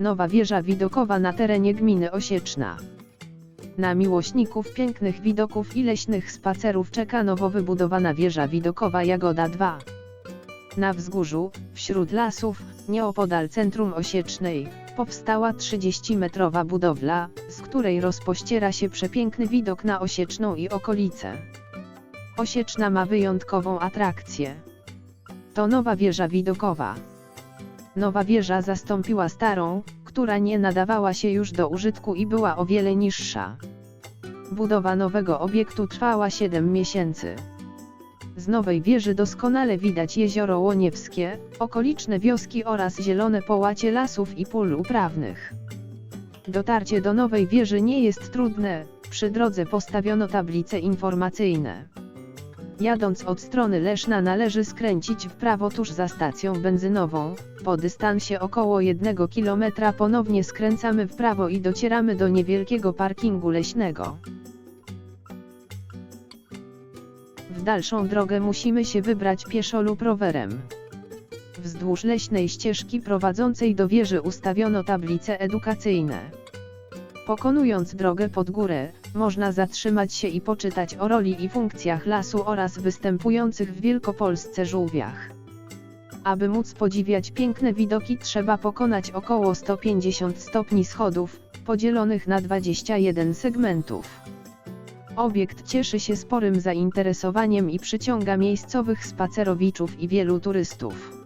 Nowa wieża widokowa na terenie gminy Osieczna. Na miłośników pięknych widoków i leśnych spacerów czeka nowo wybudowana wieża widokowa Jagoda 2. Na wzgórzu, wśród lasów, nieopodal centrum Osiecznej, powstała 30-metrowa budowla, z której rozpościera się przepiękny widok na Osieczną i okolice. Osieczna ma wyjątkową atrakcję. To nowa wieża widokowa. Nowa wieża zastąpiła starą, która nie nadawała się już do użytku i była o wiele niższa. Budowa nowego obiektu trwała 7 miesięcy. Z nowej wieży doskonale widać jezioro Łoniewskie, okoliczne wioski oraz zielone połacie lasów i pól uprawnych. Dotarcie do nowej wieży nie jest trudne, przy drodze postawiono tablice informacyjne. Jadąc od strony Leszna należy skręcić w prawo tuż za stacją benzynową, po dystansie około 1 km ponownie skręcamy w prawo i docieramy do niewielkiego parkingu leśnego. W dalszą drogę musimy się wybrać pieszo lub rowerem. Wzdłuż leśnej ścieżki prowadzącej do wieży ustawiono tablice edukacyjne. Pokonując drogę pod górę, można zatrzymać się i poczytać o roli i funkcjach lasu oraz występujących w Wielkopolsce żółwiach. Aby móc podziwiać piękne widoki trzeba pokonać około 150 stopni schodów, podzielonych na 21 segmentów. Obiekt cieszy się sporym zainteresowaniem i przyciąga miejscowych spacerowiczów i wielu turystów.